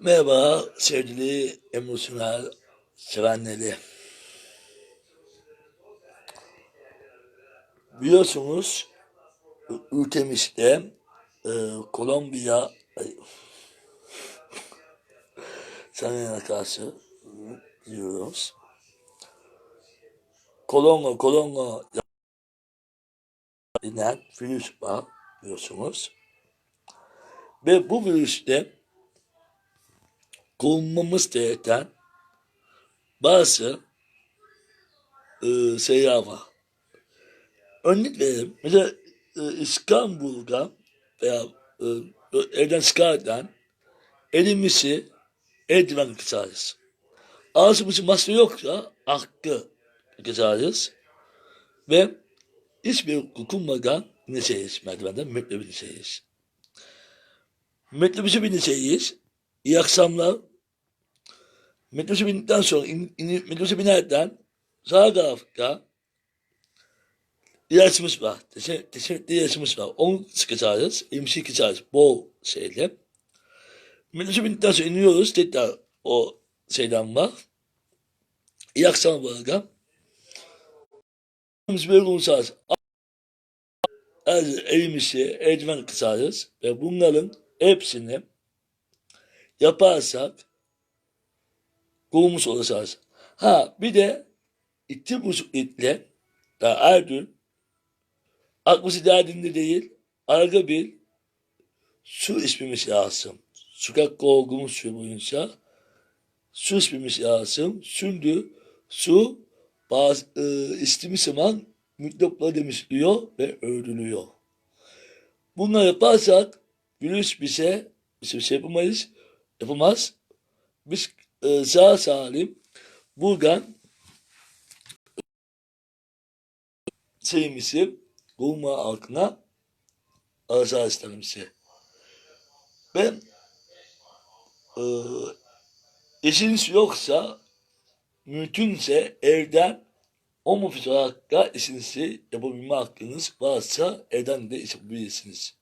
Merhaba sevgili emosyonel sevenleri. Biliyorsunuz ülkemizde e, Kolombiya ay, sanayine karşı diyoruz. Kolonga kolonga denen virüs var biliyorsunuz. Ve bu virüste korunmamız gereken bazı e, şeyler var. Örnek verelim. Mesela e, İstanbul'da veya e, evden çıkarken elimizi eldiven kısarız. Ağzımızın maske yoksa hakkı kısarız. Ve hiçbir dokunmadan ineceğiz merdivenden mektebe ineceğiz. Mektebimize bineceğiz. İyi akşamlar. Metrobüse bindikten sonra in, in, metrobüse binerken sağ tarafta ilaçımız var. Teşekkür ilaçımız var. Onu sıkacağız. İmsi sıkacağız. Bol şeyle. Metrobüse bindikten sonra iniyoruz. Tekrar o şeyden var. İyi akşamlar burada. Biz böyle konuşacağız. Elimizi eldiven kısarız ve bunların hepsini yaparsak kovmuş olacağız. Ha bir de iki buçuk ya her gün aklısı derdinde değil arga bir su içmemiz lazım. Sokak kovgumuz su boyunca su içmemiz lazım. Çünkü su bazı e, içtiğimiz zaman mikropları demişliyor ve öldürüyor. Bunları yaparsak virüs bize bize bir şey yapamayız, yapamaz. Biz e, sağ salim buradan şeyimizi arzu isterim size. Ben e, işiniz yoksa mümkünse evden o mufis olarak da işinizi yapabilme hakkınız varsa evden de iş yapabilirsiniz.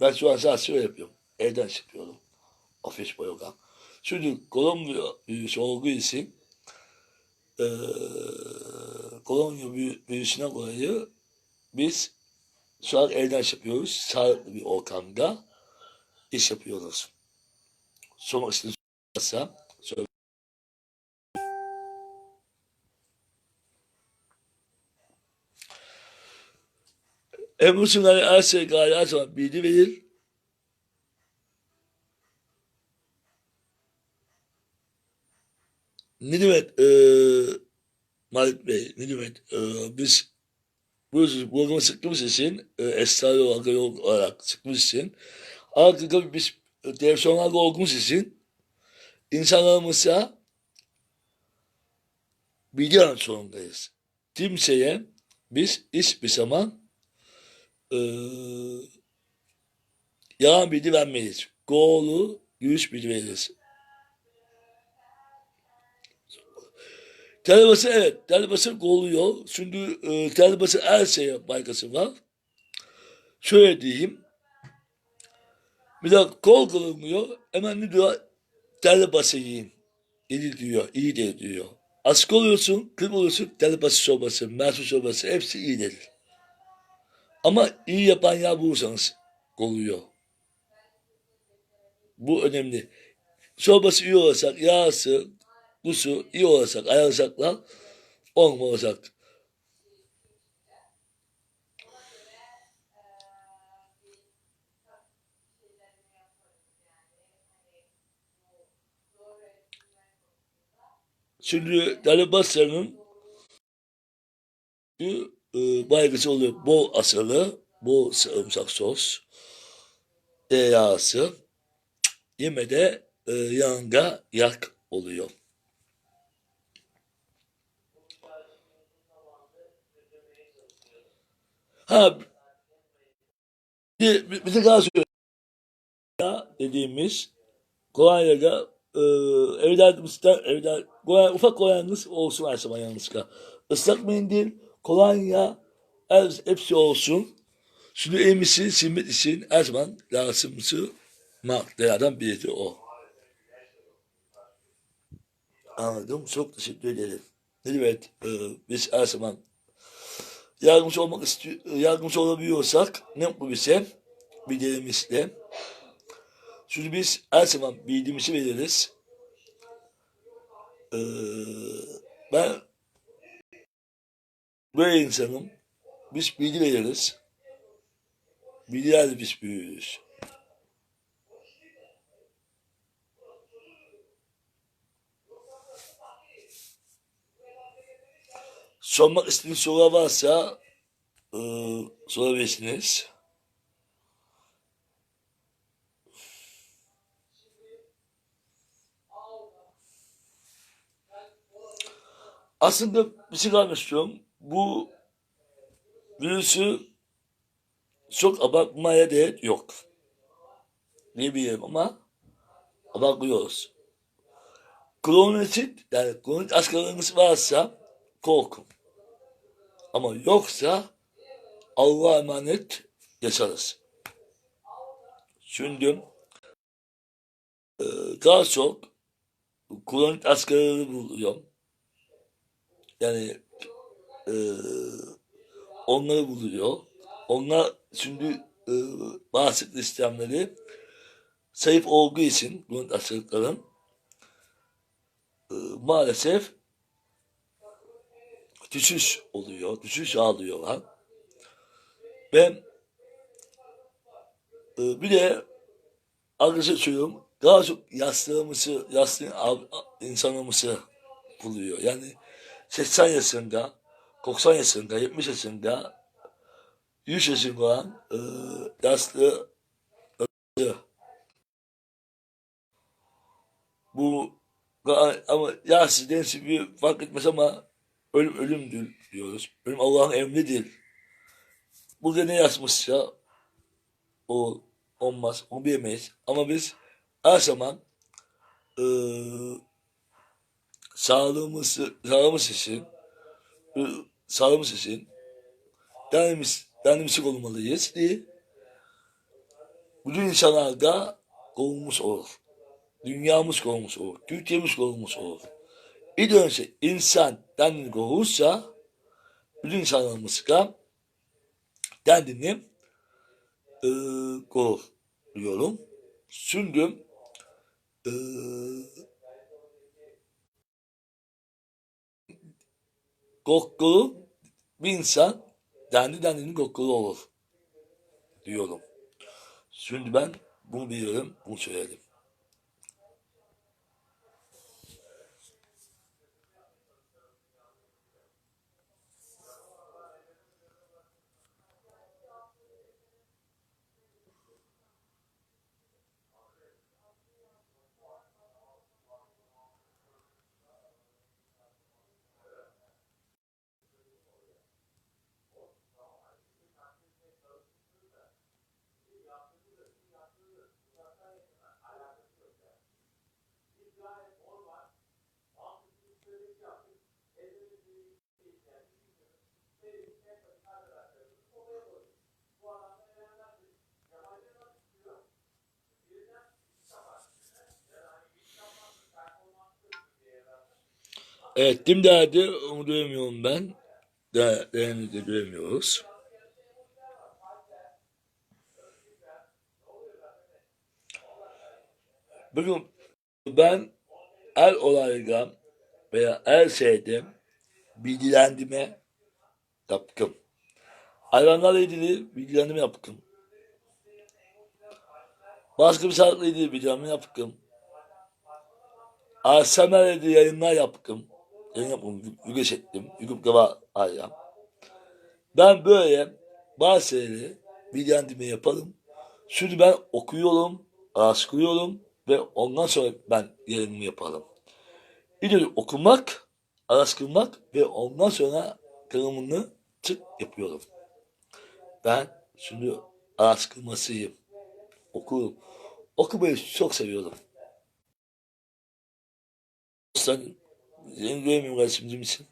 Ben şu an sadece öyle yapıyorum. Evden iş yapıyorum. Ofis boyogan. Çünkü Kolombiya virüsü olduğu için eee Kolombiya virü- virüsüne dolayı biz şu an evden iş yapıyoruz. Sağlıklı bir ortamda iş yapıyoruz. İstediğiniz varsa söyle. Emosyonel her şey gayet her zaman bilgi verir. Ne demek eee Malik Bey, ne demek eee biz bu programa çıktığımız için e, esrar olarak, olarak çıkmış için biz e, televizyonlarda olduğumuz için insanlarımıza bilgi vermek zorundayız. Kimseye biz hiçbir zaman e, yalan bilgi vermeyiz. Doğru, dürüst bilgi veririz. Telebası evet, telebası oluyor. Çünkü e, telebası her şeye baygası var. Şöyle diyeyim. Bir de kol kılınmıyor. Hemen ne diyor? Telebası yiyin. İyi diyor, iyi de diyor. Aşık oluyorsun, kırk oluyorsun, telebası sobası, mersu sobası hepsi iyidir. Ama iyi yapan yer bulursanız oluyor. Bu önemli. Çorbası iyi olacak, yağsı, kusu iyi olacak, ayarlayacaklar, olmayacak. Çünkü Dalibasyan'ın e, baygısı oluyor. Bol asılı, bol sarımsak sos, tereyağısı, yemede e, yanga yak oluyor. Ha bir, bir, bir tek daha söyleyeyim. Dediğimiz Kolonya'da e, evladımızda evlat, Kolonya, ufak kolonyanız olsun her zaman yanınızda. Islak mendil, kolonya her, hepsi olsun. Şimdi elimizi silmek için her zaman lazımsı maddelerden biri o. Anladım. Çok teşekkür ederim. Evet, e, biz her zaman yardımcı olmak istiyor, yardımcı olabiliyorsak ne mutlu bize bildirimizle. Çünkü biz her zaman bildiğimizi veririz. Ee, ben böyle insanım. Biz bilgi veririz. Bilgilerle biz büyüyoruz. Sormak istediğiniz sorular varsa e, sorabilirsiniz. Aslında bir şey kalmak istiyorum. Bu virüsü çok abartmaya değer yok. Ne bileyim ama abartıyoruz. Kronik yani kronik hastalarınız varsa korkun. Ama yoksa Allah'a emanet yaşarız. Çünkü e, daha çok kronik hastaları buluyor. Yani e, onları buluyor. Onlar şimdi e, bağışıklık sistemleri zayıf olduğu için kronik hastalıkların e, maalesef düşüş oluyor, düşüş alıyorlar. Ben e, bir de arkadaşlar söylüyorum, daha çok yaşlılığımızı, yaşlı av- insanımızı buluyor. Yani 80 yaşında, 90 yaşında, 70 yaşında, 100 yaşında olan e, yaşlı bu ama yaşlı densi bir fark etmez ama ölüm ölümdür diyoruz. Ölüm Allah'ın emridir. Burada ne yazmışsa o olmaz. Onu bilemeyiz. Ama biz her zaman eee sağlığımızı, sağlığımız için eee, sağlığımız için kendimiz, kendimizi korumalıyız diye bütün insanlarda korunmuş olur. Dünyamız korunmuş olur. Türkiye'miz korunmuş olur. İlk önce insan kendini korursa bütün insanlarımız da kendini e, korur diyorum. Çünkü e, korkulu bir insan kendi kendini korkulu olur diyorum. Şimdi ben bunu biliyorum, bunu söyledim. Evet, kim derdi onu duyamıyorum ben. De, değerini de duyamıyoruz. Bugün ben her olayda veya her şeyde bilgilendirme yaptım. Hayvanlarla ilgili bilgilendirme yaptım. Başka bir şartla ilgili bilgilendirme yaptım. ASMR ilgili yayınlar yaptım. Yayın yaptım, yügeç ettim. YouTube'da var hala. Ben böyle bazı şeyleri bilgilendirme yaparım. Şimdi ben okuyorum, araştırıyorum ve ondan sonra ben yayınımı yaparım. İlk okumak, araştırmak ve ondan sonra tanımını tık yapıyorum. Ben şimdi araştırmasıyım. Okurum. Okumayı çok seviyorum. Sen seni görmüyorum kardeşim misin?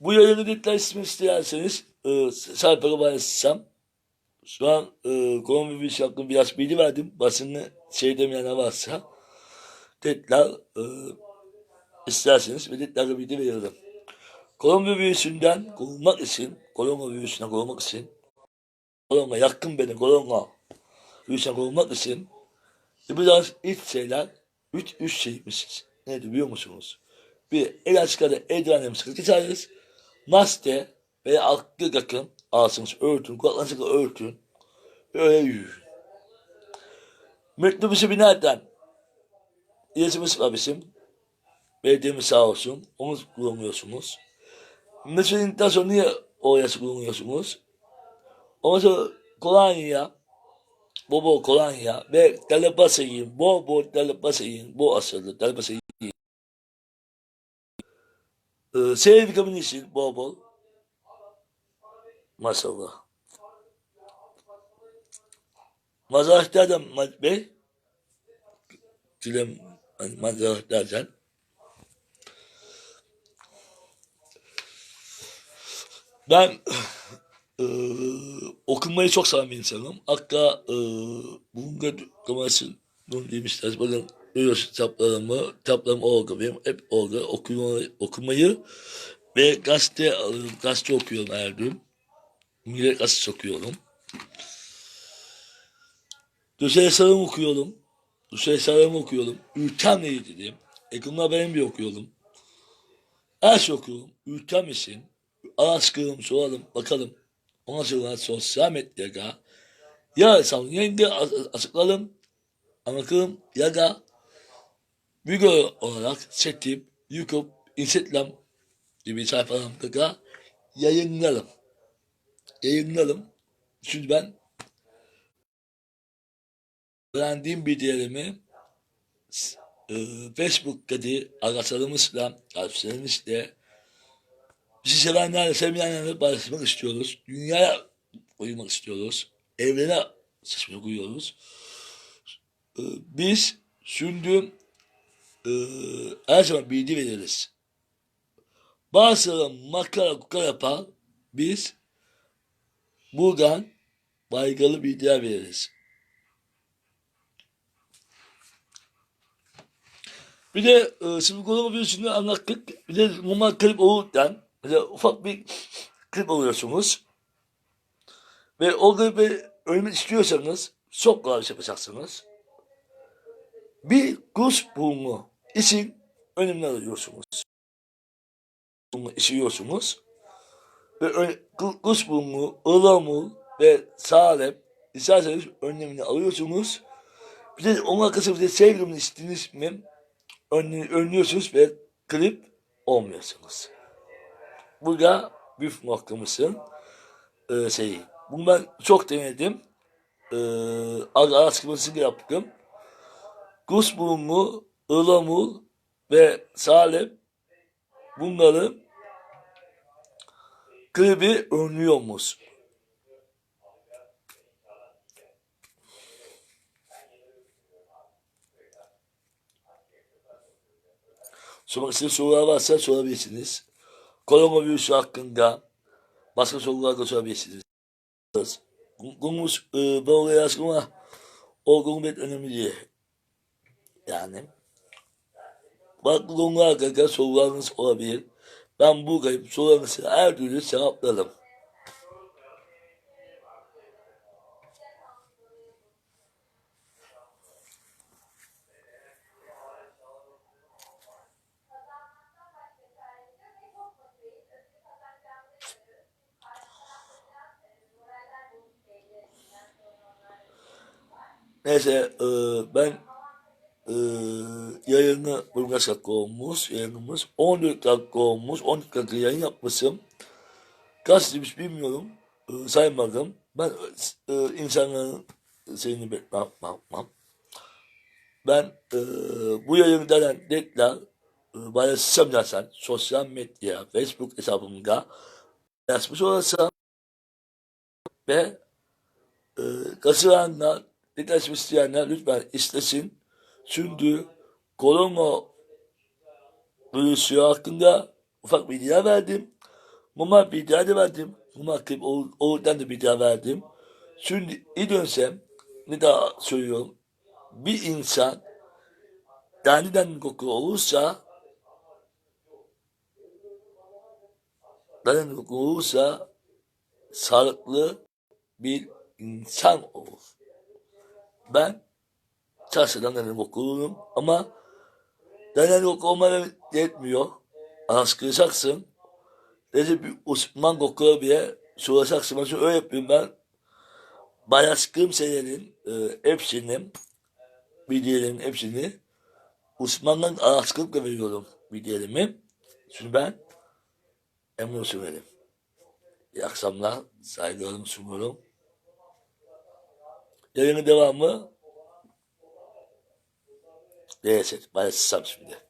Bu yayını ismi isterseniz e, sayfada paylaşacağım. Şu an e, koronavirüs hakkında biraz bilgi verdim. Basını şey demeyenler varsa tekrar e, isterseniz ve tekrar bilgi veriyorum. Koronavirüsünden korunmak için, koronavirüsünden korunmak için, korona yakın beni korona virüsünden korunmak için biraz ilk şeyler, üç, üç şeymiş. Neydi biliyor musunuz? Bir, el açıkları eldivenlerimizi sıkı geçeriz. Maske veya aklı yakın ağzınızı örtün, kulaklarınızı örtün. Böyle yürüyün. Mektubumuzu binerden yazımız var bizim. Belediyemiz sağ olsun. Onu kullanıyorsunuz. Mesela sonra niye o yazı kullanıyorsunuz? Ondan sonra kolonya, bol kolonya ve telepası yiyin. Bol telepası yiyin. Bu asırlı telepası yiyin. Ee, C vitamini için bol. Maşallah. Mazahter'den Malik Bey. Dilem hani Mazahter'den. Ben eee okumayı çok seven bir insanım. Hatta eee bunun kamerasının demişler. Bakın görüyorsun kitaplarımı. Kitaplarımı okuyayım. Hep orada okumayı, okumayı ve gazete alıyorum. Gazete okuyorum her gün. Millet gazetesi okuyorum. Düsel Eser'imi okuyorum. Düsel Eser'imi okuyorum. Ülkem neydi dedim. Ekonomi haberini bir okuyorum. Her şey okuyorum. Ülkem için. Araştıralım, soralım, bakalım. Ondan sonra sosyal medyada ya hesabını yayında açıklayalım, anlatalım ya da video olarak çekip YouTube, Instagram gibi sayfalarımda yayınlarım. Yayınlarım. Çünkü ben öğrendiğim bilgilerimi e, Facebook'taki arkadaşlarımızla, arkadaşlarımızla bizi sevenlerle, sevmeyenlerle paylaşmak istiyoruz. Dünyaya uyumak istiyoruz. Evrene sıçmak uyuyoruz. E, biz şimdi e, her zaman bilgi veririz. Bazıları makara kukara yapar. Biz buradan baygalı bilgiler veririz. Bir de e, şimdi korona virüsünü anlattık. Bir de normal klip olurken mesela ufak bir klip oluyorsunuz. Ve o klibi ölmek istiyorsanız çok kolay şey yapacaksınız. Bir kuş burnu için önümden alıyorsunuz. Bunu işiyorsunuz. Ve ön, ku- kuş burnu, ılamur ve salep isterseniz önlemini alıyorsunuz. Bir de onun arkasında bir de sevgilimini istediğiniz mi önlü- önlüyorsunuz ve klip olmuyorsunuz. Bu da büyük noktamızın e, şeyi. Bunu ben çok denedim. E, araştırmasını yaptım. Kusburnu, ılamur ve salep bunları klibi önlüyormuş. Sormak istediğiniz sorular varsa sorabilirsiniz. Koronavirüsü hakkında başka sorular da sorabilirsiniz. Konumuz e, ben oraya ama o pek önemli değil. Yani farklı konular hakkında sorularınız olabilir. Ben buradayım. Sorularınızı her türlü cevaplarım. Neyse e, ben 15 dakika olmuş yayınımız. 14 dakika olmuş. 12 dakika yayın yapmışım. Kaç demiş bilmiyorum. E, saymadım. Ben e, insanların seni beklemem. Bakmam. Ben e, bu yayın denen dekler e, bana sistemlersen sosyal medya, Facebook hesabımda yazmış olasam ve e, katılanlar, netleşmek isteyenler lütfen istesin. Çünkü korona virüsü hakkında ufak bilgiler verdim. Mumar bilgiler de verdim. Mumar klip Oğuz'dan da bilgiler verdim. Şimdi iyi dönsem ne daha söylüyorum. Bir insan daniden koku olursa daniden koku olursa sağlıklı bir insan olur. Ben şahsen daniden koku olurum ama daniden koku olmaya yetmiyor. Askılacaksın. Recep bir Osman kokuyor bile soracaksın. Şimdi öyle yapıyorum ben. Bayaskım senenin e, hepsini videoların hepsini Osman'dan araştırıp veriyorum videolarımı. Şimdi ben Emre Sümer'im. İyi akşamlar. Saygılarımı sunuyorum. Yayının devamı Neyse, paylaşacağım şimdi.